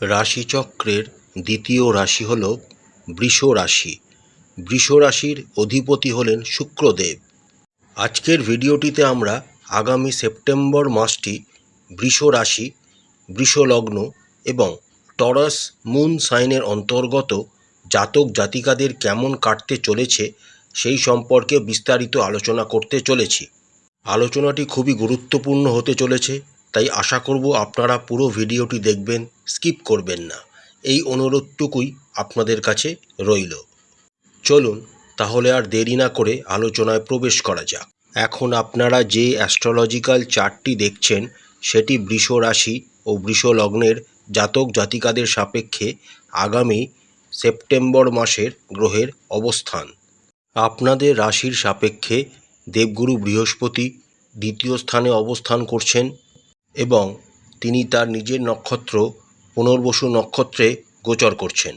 রাশিচক্রের দ্বিতীয় রাশি হল বৃষ রাশি বৃষ রাশির অধিপতি হলেন শুক্রদেব। আজকের ভিডিওটিতে আমরা আগামী সেপ্টেম্বর মাসটি বৃষ রাশি বৃষ লগ্ন এবং টরাস মুন সাইনের অন্তর্গত জাতক জাতিকাদের কেমন কাটতে চলেছে সেই সম্পর্কে বিস্তারিত আলোচনা করতে চলেছি। আলোচনাটি খুবই গুরুত্বপূর্ণ হতে চলেছে। তাই আশা করব আপনারা পুরো ভিডিওটি দেখবেন, স্কিপ করবেন না। এই অনুরোধটুকুই আপনাদের কাছে রইল। চলুন, তাহলে আর দেরি না করে আলোচনায় প্রবেশ করা যাক। এখন আপনারা যে অ্যাস্ট্রোলজিক্যাল চার্টটি দেখছেন, সেটি বৃষ রাশি ও বৃষ লগ্নের জাতক জাতিকাদের সাপেক্ষে আগামী সেপ্টেম্বর মাসের গ্রহের অবস্থান। আপনাদের রাশির সাপেক্ষে দেবগুরু বৃহস্পতি দ্বিতীয় স্থানে অবস্থান করছেন। এবং তিনি তার নিজের নক্ষত্র, পুনর্বসু নক্ষত্রে গোচর করছেন।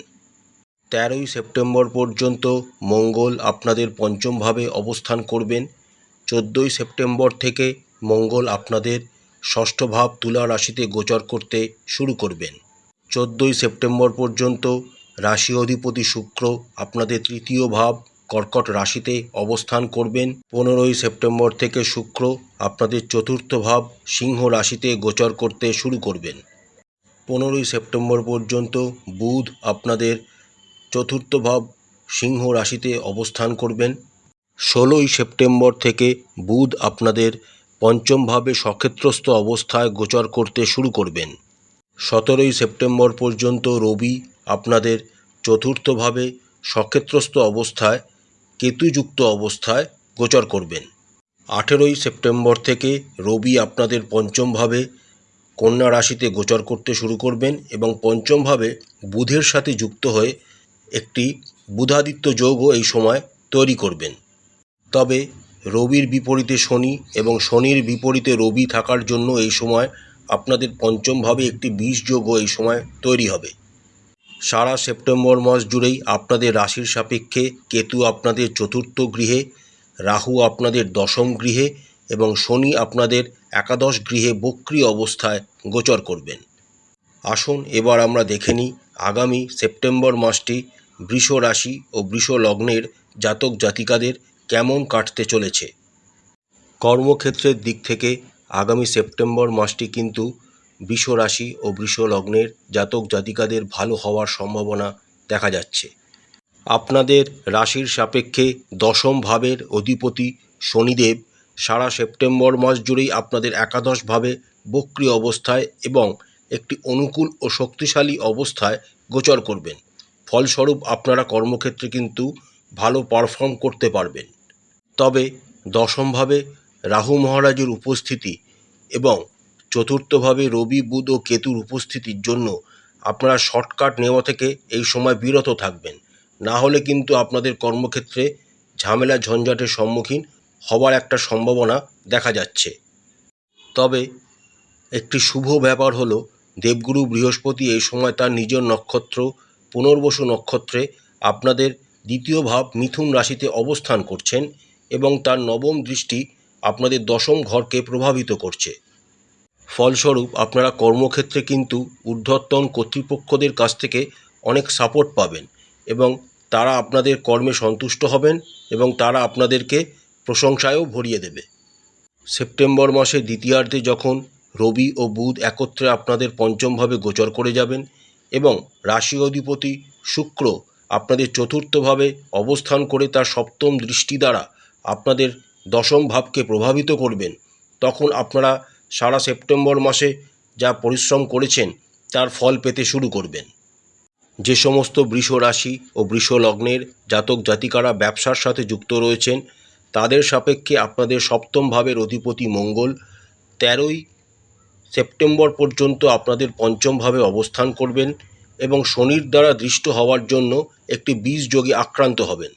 তেরোই সেপ্টেম্বর পর্যন্ত মঙ্গল আপনাদের পঞ্চমভাবে অবস্থান করবেন। চোদ্দোই সেপ্টেম্বর থেকে মঙ্গল আপনাদের ষষ্ঠ ভাব তুলা রাশিতে গোচর করতে শুরু করবেন। চোদ্দোই সেপ্টেম্বর পর্যন্ত রাশি অধিপতি শুক্র আপনাদের তৃতীয় ভাব কর্কট রাশিতে অবস্থান করবেন। পনেরোই সেপ্টেম্বর থেকে শুক্র আপনাদের চতুর্থ ভাব সিংহ রাশিতে গোচর করতে শুরু করবেন। পনেরোই সেপ্টেম্বর পর্যন্ত বুধ আপনাদের চতুর্থ ভাব সিংহ রাশিতে অবস্থান করবেন। ষোলোই সেপ্টেম্বর থেকে বুধ আপনাদের পঞ্চমভাবে সক্ষেত্রস্থ অবস্থায় গোচর করতে শুরু করবেন। সতেরোই সেপ্টেম্বর পর্যন্ত রবি আপনাদের চতুর্থভাবে সক্ষেত্রস্থ অবস্থায়, কেতুযুক্ত অবস্থায় গোচর করবেন। আঠেরোই সেপ্টেম্বর থেকে রবি আপনাদের পঞ্চমভাবে কন্যা রাশিতে গোচর করতে শুরু করবেন এবং পঞ্চমভাবে বুধের সাথে যুক্ত হয়ে একটি বুধাদিত্য যোগও এই সময় তৈরি করবেন। তবে রবির বিপরীতে শনি এবং শনির বিপরীতে রবি থাকার জন্য এই সময় আপনাদের পঞ্চমভাবে একটি বিষ যোগও এই সময় তৈরি হবে। সারা সেপ্টেম্বর মাস জুড়েই আপনাদের রাশির সাপেক্ষে কেতু আপনাদের চতুর্থ গৃহে রাহু আপনাদের দশম গৃহে এবং শনি আপনাদের একাদশ গৃহে বক্রি অবস্থায় গোচর করবেন। আসুন, এবার আমরা দেখে নিই আগামী সেপ্টেম্বর মাসটি বৃষ রাশি ও বৃষ লগ্নের জাতক জাতিকাদের কেমন কাটতে চলেছে। কর্মক্ষেত্রের দিক থেকে আগামী সেপ্টেম্বর মাসটি কিন্তু বৃষ রাশি ও বৃষ লগ্নের জাতক জাতিকাদের ভালো হওয়ার সম্ভাবনা দেখা যাচ্ছে। আপনাদের রাশির সাপেক্ষে দশম ভাবের অধিপতি শনিদেব সারা সেপ্টেম্বর মাস জুড়েই আপনাদের একাদশভাবে বক্রি অবস্থায় এবং একটি অনুকূল ও শক্তিশালী অবস্থায় গোচর করবেন। ফলস্বরূপ আপনারা কর্মক্ষেত্রে কিন্তু ভালো পারফর্ম করতে পারবেন। তবে দশমভাবে রাহু মহারাজের উপস্থিতি এবং চতুর্থভাবে রবি, বুধ ও কেতুর উপস্থিতির জন্য আপনারা শর্টকাট নেওয়া থেকে এই সময় বিরত থাকবেন। না হলে কিন্তু আপনাদের কর্মক্ষেত্রে ঝামেলা ঝঞ্ঝাটের সম্মুখীন হওয়ার একটা সম্ভাবনা দেখা যাচ্ছে। তবে একটি শুভ ব্যাপার হলো, দেবগুরু বৃহস্পতি এই সময় তার নিজের নক্ষত্র, পুনর্বসু নক্ষত্রে আপনাদের দ্বিতীয় ভাব মিথুন রাশিতে অবস্থান করছেন এবং তার নবম দৃষ্টি আপনাদের দশম ঘরকে প্রভাবিত করছে। ফলস্বরূপ আপনারা কর্মক্ষেত্রে কিন্তু ঊর্ধ্বতন কর্তৃপক্ষদের কাছ থেকে অনেক সাপোর্ট পাবেন এবং তারা আপনাদের কর্মে সন্তুষ্ট হবেন এবং তারা আপনাদেরকে প্রশংসায়ও ভরিয়ে দেবে। সেপ্টেম্বর মাসের দ্বিতীয়ার্ধে যখন রবি ও বুধ একত্রে আপনাদের পঞ্চমভাবে গোচর করে যাবেন এবং রাশি অধিপতি শুক্র আপনাদের চতুর্থভাবে অবস্থান করে তার সপ্তম দৃষ্টি দ্বারা আপনাদের দশম ভাবকে প্রভাবিত করবেন, তখন আপনারা সারা সেপ্টেম্বর মাসে যা পরিশ্রম করেছেন তার ফল পেতে শুরু করবেন। যে সমস্ত বৃষ রাশি ও বৃষ লগ্নের জাতক জাতিকারা ব্যবসার সাথে যুক্ত রয়েছেন, তাদের সাপেক্ষে আপনাদের সপ্তম ভাবের অধিপতি মঙ্গল তেরোই সেপ্টেম্বর পর্যন্ত আপনাদের পঞ্চমভাবে অবস্থান করবেন এবং শনির দ্বারা দৃষ্ট হওয়ার জন্য একটি বীজ যোগে আক্রান্ত হবেন।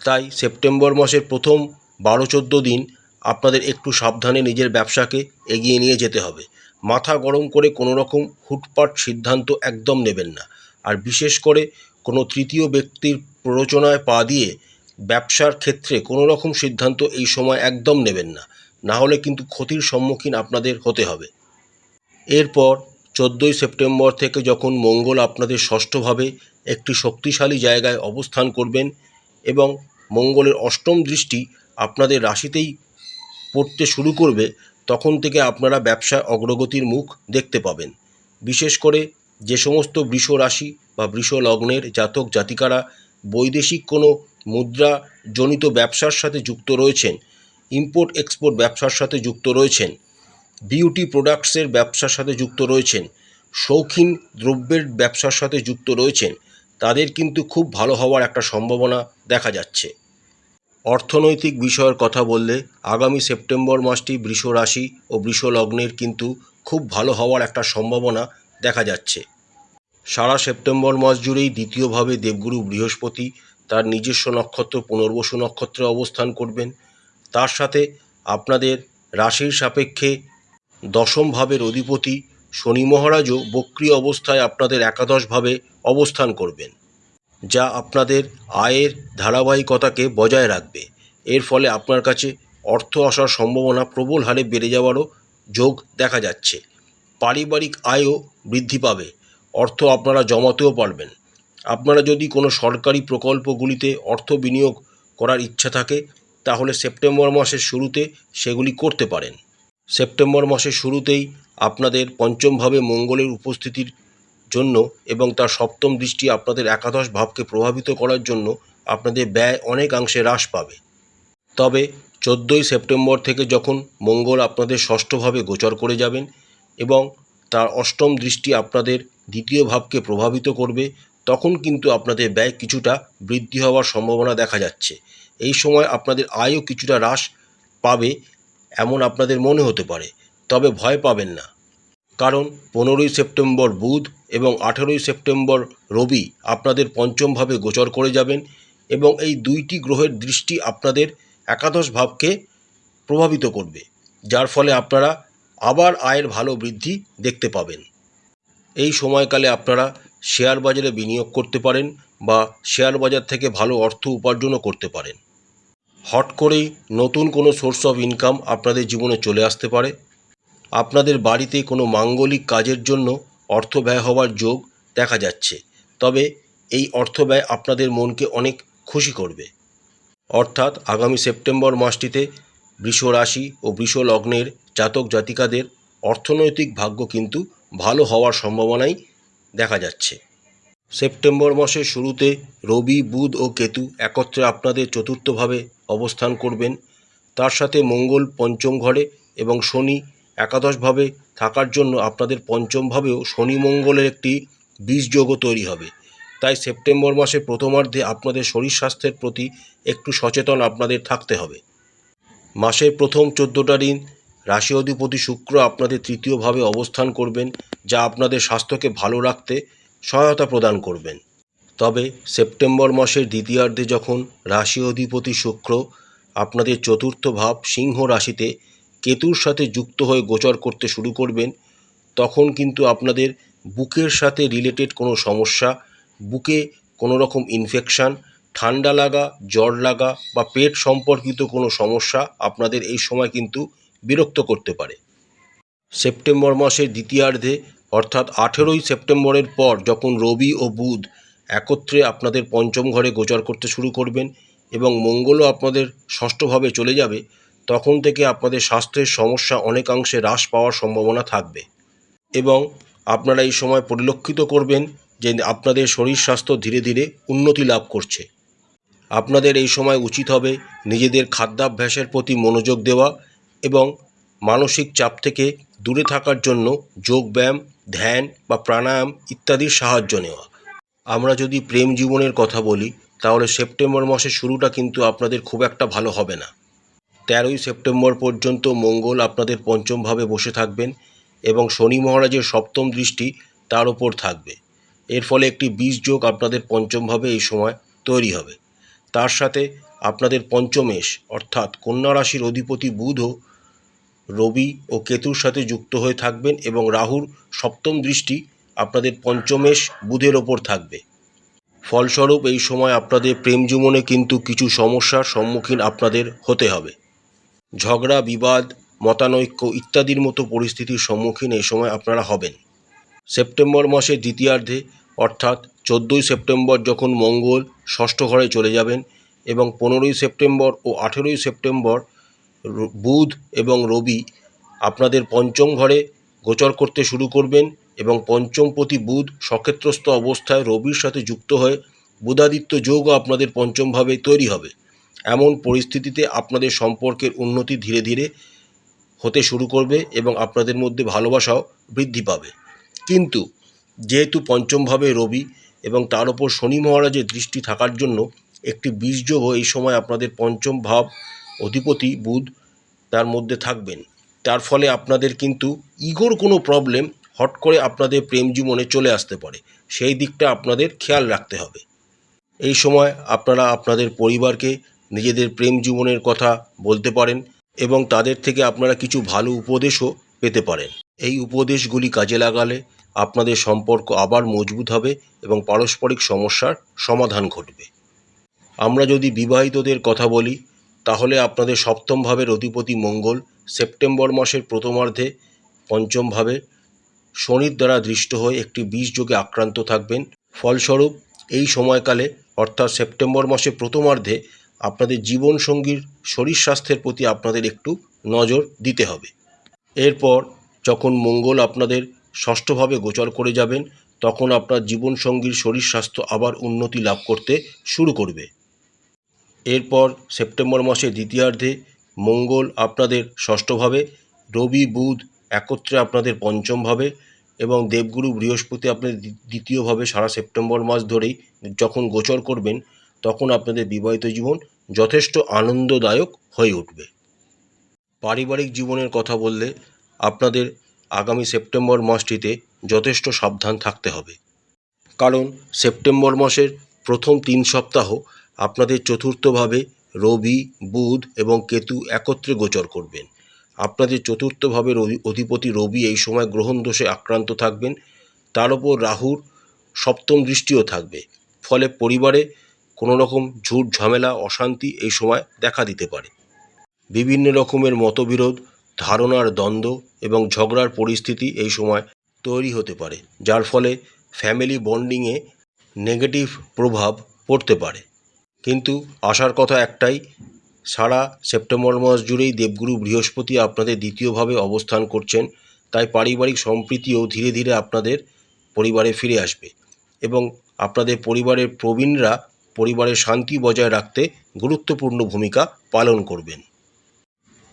তাই সেপ্টেম্বর মাসের প্রথম বারো চোদ্দ দিন আপনাদের একটু সাবধানে নিজের ব্যবসাকে এগিয়ে নিয়ে যেতে হবে। মাথা গরম করে কোনো রকম হুটপাট সিদ্ধান্ত একদম নেবেন না। আর বিশেষ করে কোনো তৃতীয় ব্যক্তির প্ররোচনায় পা দিয়ে ব্যবসার ক্ষেত্রে কোনো রকম সিদ্ধান্ত এই সময় একদম নেবেন না। না হলে কিন্তু ক্ষতির সম্মুখীন আপনাদের হতে হবে। এরপর চোদ্দোই সেপ্টেম্বর থেকে যখন মঙ্গল আপনাদের ষষ্ঠভাবে একটি শক্তিশালী জায়গায় অবস্থান করবেন এবং মঙ্গলের অষ্টম দৃষ্টি আপনাদের রাশিতেই পড়তে শুরু করবে, তখন থেকে আপনারা ব্যবসায় অগ্রগতির মুখ দেখতে পাবেন। বিশেষ করে যে সমস্ত বৃষ রাশি বা বৃষ লগ্নের জাতক জাতিকারা বৈদেশিক কোনো মুদ্রাজনিত ব্যবসার সাথে যুক্ত রয়েছেন ইম্পোর্ট এক্সপোর্ট ব্যবসার সাথে যুক্ত রয়েছেন বিউটি প্রোডাক্টসের ব্যবসার সাথে যুক্ত রয়েছেন, শৌখিন দ্রব্যের ব্যবসার সাথে যুক্ত রয়েছেন, তাদের কিন্তু খুব ভালো হওয়ার একটা সম্ভাবনা দেখা যাচ্ছে। অর্থনৈতিক বিষয়ের কথা বললে আগামী সেপ্টেম্বর মাসটি বৃষ রাশি ও বৃষ লগ্নের কিন্তু খুব ভালো হওয়ার একটা সম্ভাবনা দেখা যাচ্ছে। সারা সেপ্টেম্বর মাস জুড়েই দ্বিতীয়ভাবে দেবগুরু বৃহস্পতি তার নিজস্ব নক্ষত্র পুনর্বসু নক্ষত্রে অবস্থান করবেন। তার সাথে আপনাদের রাশির সাপেক্ষে দশম ভাবের অধিপতি শনি মহারাজও বক্রী অবস্থায় আপনাদের একাদশভাবে অবস্থান করবেন, যা আপনাদের আয়ের ধারাবাহিকতাকে বজায় রাখবে। এর ফলে আপনার কাছে অর্থ আসার সম্ভাবনা প্রবল হারে বেড়ে যাওয়ারও যোগ দেখা যাচ্ছে। পারিবারিক আয়ও বৃদ্ধি পাবে। অর্থ আপনারা জমাতেও পারবেন। আপনারা যদি কোনো সরকারি প্রকল্পগুলিতে অর্থ বিনিয়োগ করার ইচ্ছা থাকে, তাহলে সেপ্টেম্বর মাসের শুরুতে সেগুলি করতে পারেন। সেপ্টেম্বর মাসের শুরুতেই আপনাদের পঞ্চমভাবে মঙ্গলের উপস্থিতির জন্য এবং তার সপ্তম দৃষ্টি আপনাদের একাদশ ভাবকে প্রভাবিত করার জন্য আপনাদের ব্যয় অনেকাংশে হ্রাস পাবে। তবে চোদ্দোই সেপ্টেম্বর থেকে যখন মঙ্গল আপনাদের ষষ্ঠভাবে গোচর করে যাবেন এবং তার অষ্টম দৃষ্টি আপনাদের দ্বিতীয় ভাবকে প্রভাবিত করবে, তখন কিন্তু আপনাদের ব্যয় কিছুটা বৃদ্ধি হওয়ার সম্ভাবনা দেখা যাচ্ছে। এই সময় আপনাদের আয়ও কিছুটা হ্রাস পাবে এমন আপনাদের মনে হতে পারে, তবে ভয় পাবেন না। কারণ পনেরোই সেপ্টেম্বর বুধ এবং আঠেরোই সেপ্টেম্বর রবি আপনাদের পঞ্চমভাবে গোচর করে যাবেন এবং এই দুইটি গ্রহের দৃষ্টি আপনাদের একাদশ ভাবকে প্রভাবিত করবে, যার ফলে আপনারা আবার আয়ের ভালো বৃদ্ধি দেখতে পাবেন। এই সময়কালে আপনারা শেয়ার বাজারে বিনিয়োগ করতে পারেন বা শেয়ার বাজার থেকে ভালো অর্থ উপার্জনও করতে পারেন। হট করেই নতুন কোনো সোর্স অফ ইনকাম আপনাদের জীবনে চলে আসতে পারে। আপনাদের বাড়িতে কোনো মাঙ্গলিক কাজের জন্য অর্থ ব্যয় হওয়ার যোগ দেখা যাচ্ছে, তবে এই অর্থ ব্যয় আপনাদের মনকে অনেক খুশি করবে। অর্থাৎ আগামী সেপ্টেম্বর মাসটিতে বৃষ রাশি ও বৃষ লগ্নের জাতক জাতিকাদের অর্থনৈতিক ভাগ্য কিন্তু ভালো হওয়ার সম্ভাবনাই দেখা যাচ্ছে। সেপ্টেম্বর মাসের শুরুতে রবি, বুধ ও কেতু একত্রে আপনাদের চতুর্থভাবে অবস্থান করবেন। তার সাথে মঙ্গল পঞ্চম ঘরে এবং শনি একাদশভাবে থাকার জন্য আপনাদের পঞ্চমভাবেও শনি মঙ্গলের একটি বীজযোগও তৈরি হবে। তাই সেপ্টেম্বর মাসের প্রথমার্ধে আপনাদের শরীর স্বাস্থ্যের প্রতি একটু সচেতন আপনাদের থাকতে হবে। মাসের প্রথম চোদ্দোটা দিন রাশি অধিপতি শুক্র আপনাদের তৃতীয়ভাবে অবস্থান করবেন, যা আপনাদের স্বাস্থ্যকে ভালো রাখতে সহায়তা প্রদান করবেন। তবে সেপ্টেম্বর মাসের দ্বিতীয়ার্ধে যখন রাশি অধিপতি শুক্র আপনাদের চতুর্থ ভাব সিংহ রাশিতে কেতুর সাথে যুক্ত হয়ে গোচর করতে শুরু করবেন, তখন কিন্তু আপনাদের বুকের সাথে রিলেটেড কোনো সমস্যা, বুকে কোনো রকম ইনফেকশান ঠান্ডা লাগা, জ্বর লাগা বা পেট সম্পর্কিত কোনো সমস্যা আপনাদের এই সময় কিন্তু বিরক্ত করতে পারে। সেপ্টেম্বর মাসের দ্বিতীয়ার্ধে, অর্থাৎ আঠেরোই সেপ্টেম্বরের পর যখন রবি ও বুধ একত্রে আপনাদের পঞ্চম ঘরে গোচর করতে শুরু করবেন এবং মঙ্গলও আপনাদের ষষ্ঠভাবে চলে যাবে, তখন থেকে আপনাদের স্বাস্থ্যের সমস্যা অনেকাংশে হ্রাস পাওয়ার সম্ভাবনা থাকবে। এবং আপনারা এই সময় পরিলক্ষিত করবেন যে আপনাদের শরীর স্বাস্থ্য ধীরে ধীরে উন্নতি লাভ করছে। আপনাদের এই সময় উচিত হবে নিজেদের খাদ্যাভ্যাসের প্রতি মনোযোগ দেওয়া এবং মানসিক চাপ থেকে দূরে থাকার জন্য যোগব্যায়াম ধ্যান বা প্রাণায়াম ইত্যাদির সাহায্য নেওয়া। আমরা যদি প্রেম জীবনের কথা বলি, তাহলে সেপ্টেম্বর মাসের শুরুটা কিন্তু আপনাদের খুব একটা ভালো হবে না। তেরোই সেপ্টেম্বর পর্যন্ত মঙ্গল আপনাদের পঞ্চমভাবে বসে থাকবেন এবং শনি মহারাজের সপ্তম দৃষ্টি তার ওপর থাকবে। এর ফলে একটি বীজ যোগ আপনাদের পঞ্চমভাবে এই সময় তৈরি হবে। তার সাথে আপনাদের পঞ্চমেশ, অর্থাৎ কন্যা রাশির অধিপতি বুধও রবি ও কেতুর সাথে যুক্ত হয়ে থাকবেন এবং রাহুর সপ্তম দৃষ্টি আপনাদের পঞ্চমেশ বুধের ওপর থাকবে। ফলস্বরূপ এই সময় আপনাদের প্রেম জীবনে কিন্তু কিছু সমস্যার সম্মুখীন আপনাদের হতে হবে। ঝগড়া, বিবাদ, মতানৈক্য ইত্যাদির মতো পরিস্থিতির সম্মুখীন এই সময় আপনারা হবেন। সেপ্টেম্বর মাসের দ্বিতীয়ার্ধে, অর্থাৎ চোদ্দোই সেপ্টেম্বর যখন মঙ্গল ষষ্ঠ ঘরে চলে যাবেন এবং পনেরোই সেপ্টেম্বর ও আঠেরোই সেপ্টেম্বর বুধ এবং রবি আপনাদের পঞ্চম ঘরে গোচর করতে শুরু করবেন এবং পঞ্চমপতি বুধ সক্ষেত্রস্থ অবস্থায় রবির সাথে যুক্ত হয়ে বুধাদিত্য যোগও আপনাদের পঞ্চমভাবে তৈরি হবে। এমন পরিস্থিতিতে আপনাদের সম্পর্কের উন্নতি ধীরে ধীরে হতে শুরু করবে এবং আপনাদের মধ্যে ভালোবাসাও বৃদ্ধি পাবে। কিন্তু যেহেতু পঞ্চমভাবে রবি এবং তার ওপর শনি মহারাজের দৃষ্টি থাকার জন্য একটি বীজযোগও এই সময় আপনাদের পঞ্চম ভাব অধিপতি বুধ তার মধ্যে থাকবেন। তার ফলে আপনাদের কিন্তু ইগোর কোনো প্রবলেম হট করে আপনাদের প্রেম জীবনে চলে আসতে পারে। সেই দিকটা আপনাদের খেয়াল রাখতে হবে। এই সময় আপনারা আপনাদের পরিবারকে নিজেদের প্রেম জীবনের কথা বলতে পারেন এবং তাদের থেকে আপনারা কিছু ভালো উপদেশও পেতে পারেন। এই উপদেশগুলি কাজে লাগালে আপনাদের সম্পর্ক আবার মজবুত হবে এবং পারস্পরিক সমস্যার সমাধান ঘটবে। আমরা যদি বিবাহিতদের কথা বলি তাহলে আপনাদের সপ্তম ভাবের অধিপতি মঙ্গল সেপ্টেম্বর মাসের প্রথমার্ধে, পঞ্চম ভাবে শনির দ্বারা দৃষ্ট হয়ে একটি বিষ যোগে আক্রান্ত থাকবেন। ফলস্বরূপ, এই সময়কালে, অর্থাৎ সেপ্টেম্বর মাসের প্রথমার্ধে, আপনাদের জীবনসঙ্গীর শরীর স্বাস্থ্যের প্রতি আপনাদের একটু নজর দিতে হবে। এরপর, যখন মঙ্গল আপনাদের ষষ্ঠভাবে গোচর করে যাবেন, তখন আপনার জীবনসঙ্গীর শরীর স্বাস্থ্য আবার উন্নতি লাভ করতে শুরু করবে। এরপর সেপ্টেম্বর মাসের দ্বিতীয়ার্ধে মঙ্গল আপনাদের ষষ্ঠভাবে, রবি বুধ একত্রে আপনাদের পঞ্চমভাবে এবং দেবগুরু বৃহস্পতি আপনাদের দ্বি- দ্বিতীয়ভাবে সারা সেপ্টেম্বর মাস ধরেই যখন গোচর করবেন তখন আপনাদের বিবাহিত জীবন যথেষ্ট আনন্দদায়ক হয়ে উঠবে। পারিবারিক জীবনের কথা বললে আপনাদের আগামী সেপ্টেম্বর মাসটিতে যথেষ্ট সাবধান থাকতে হবে। কারণ সেপ্টেম্বর মাসের প্রথম তিন সপ্তাহ আপনাদের চতুর্থভাবে রবি, বুধ এবং কেতু একত্রে গোচর করবেন। আপনাদের চতুর্থভাবে রবি, অধিপতি রবি এই সময় গ্রহণ দোষে আক্রান্ত থাকবেন। তার ওপর রাহুর সপ্তম দৃষ্টিও থাকবে। ফলে পরিবারে কোনো রকম ঝুট ঝামেলা, অশান্তি এই সময় দেখা দিতে পারে। বিভিন্ন রকমের মতবিরোধ, ধারণার দ্বন্দ্ব এবং ঝগড়ার পরিস্থিতি এই সময় তৈরি হতে পারে, যার ফলে ফ্যামিলি বন্ডিংয়ে নেগেটিভ প্রভাব পড়তে পারে। কিন্তু আসার কথা একটাই, সারা সেপ্টেম্বর মাস জুড়েই দেবগুরু বৃহস্পতি আপনাদের দ্বিতীয়ভাবে অবস্থান করছেন, তাই পারিবারিক সম্প্রীতিও ধীরে ধীরে আপনাদের পরিবারে ফিরে আসবে এবং আপনাদের পরিবারের প্রবীণরা পরিবারের শান্তি বজায় রাখতে গুরুত্বপূর্ণ ভূমিকা পালন করবেন।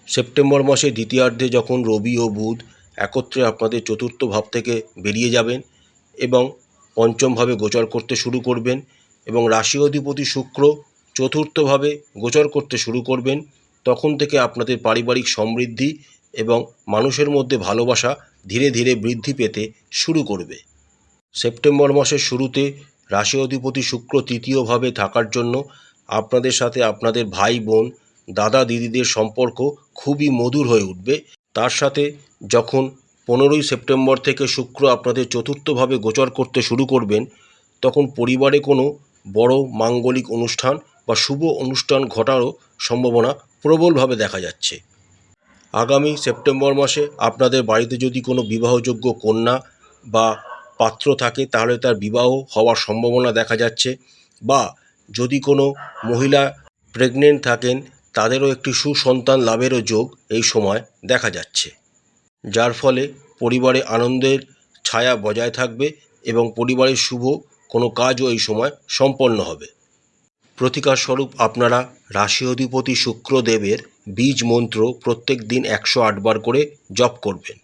সেপ্টেম্বর মাসে দ্বিতীয়ার্ধে যখন রবি ও বুধ একত্রে আপনাদের চতুর্থ ভাব থেকে বেরিয়ে যাবেন এবং পঞ্চমভাবে গোচর করতে শুরু করবেন এবং রাশি অধিপতি শুক্র চতুর্থভাবে গোচর করতে শুরু করবেন, তখন থেকে আপনাদের পারিবারিক সমৃদ্ধি এবং মানুষের মধ্যে ভালোবাসা ধীরে ধীরে বৃদ্ধি পেতে শুরু করবে। সেপ্টেম্বর মাসের শুরুতে রাশি অধিপতি শুক্র তৃতীয়ভাবে থাকার জন্য আপনাদের সাথে আপনাদের ভাই, বোন, দাদা, দিদিদের সম্পর্ক খুবই মধুর হয়ে উঠবে। তার সাথে যখন পনেরোই সেপ্টেম্বর থেকে শুক্র আপনাদের চতুর্থভাবে গোচর করতে শুরু করবেন, তখন পরিবারে কোনো বড় মাঙ্গলিক অনুষ্ঠান বা শুভ অনুষ্ঠান ঘটারও সম্ভাবনা প্রবলভাবে দেখা যাচ্ছে। আগামী সেপ্টেম্বর মাসে আপনাদের বাড়িতে যদি কোনো বিবাহযোগ্য কন্যা বা পাত্র থাকে, তাহলে তার বিবাহ হওয়ার সম্ভাবনা দেখা যাচ্ছে বা যদি কোনো মহিলা প্রেগনেন্ট থাকেন, তাদেরও একটি সুসন্তান লাভেরও যোগ এই সময় দেখা যাচ্ছে। যার ফলে পরিবারে আনন্দের ছায়া বজায় থাকবে এবং পরিবারের শুভ কোনো কাজও এই সময় সম্পন্ন হবে। প্রতিকার স্বরূপ আপনারা রাশি অধিপতি শুক্রদেবের বীজ মন্ত্র প্রত্যেক দিন একশো আটবার করে জপ করবেন।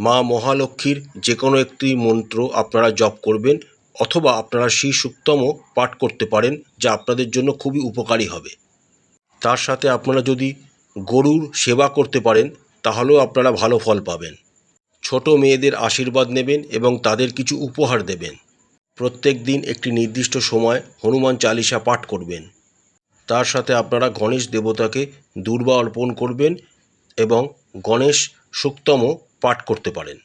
মা মহালক্ষ্মীর যে কোনো একটি মন্ত্র আপনারা জপ করবেন অথবা আপনারা শ্রী সুক্তম পাঠ করতে পারেন যা আপনাদের জন্য খুবই উপকারী হবে। তার সাথে আপনারা যদি গরুর সেবা করতে পারেন তাহলেও আপনারা ভালো ফল পাবেন। ছোট মেয়েদের আশীর্বাদ নেবেন এবং তাদের কিছু উপহার দেবেন। প্রত্যেক দিন একটি নির্দিষ্ট সময় হনুমান চালিসা পাঠ করবেন। তার সাথে আপনারা গণেশ দেবতাকে দুর্বা অর্পণ করবেন এবং গণেশ সুক্তম পাঠ করতে পারেন।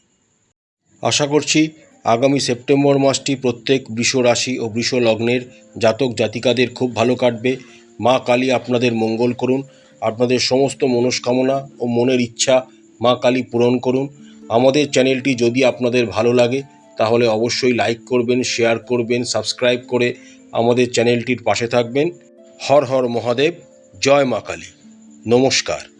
আশা করছি আগামী সেপ্টেম্বর মাসটি প্রত্যেক বৃষ রাশি ও বৃষ লগ্নের জাতক জাতিকাদের খুব ভালো কাটবে। মা কালী আপনাদের মঙ্গল করুন, আপনাদের সমস্ত মনস্কামনা ও মনের ইচ্ছা মা কালী পূরণ করুন। আমাদের চ্যানেলটি যদি আপনাদের ভালো লাগে তাহলে অবশ্যই লাইক করবেন শেয়ার করবেন সাবস্ক্রাইব করে আমাদের চ্যানেলটির পাশে থাকবেন। হর হর মহাদেব, জয় মা কালী। নমস্কার।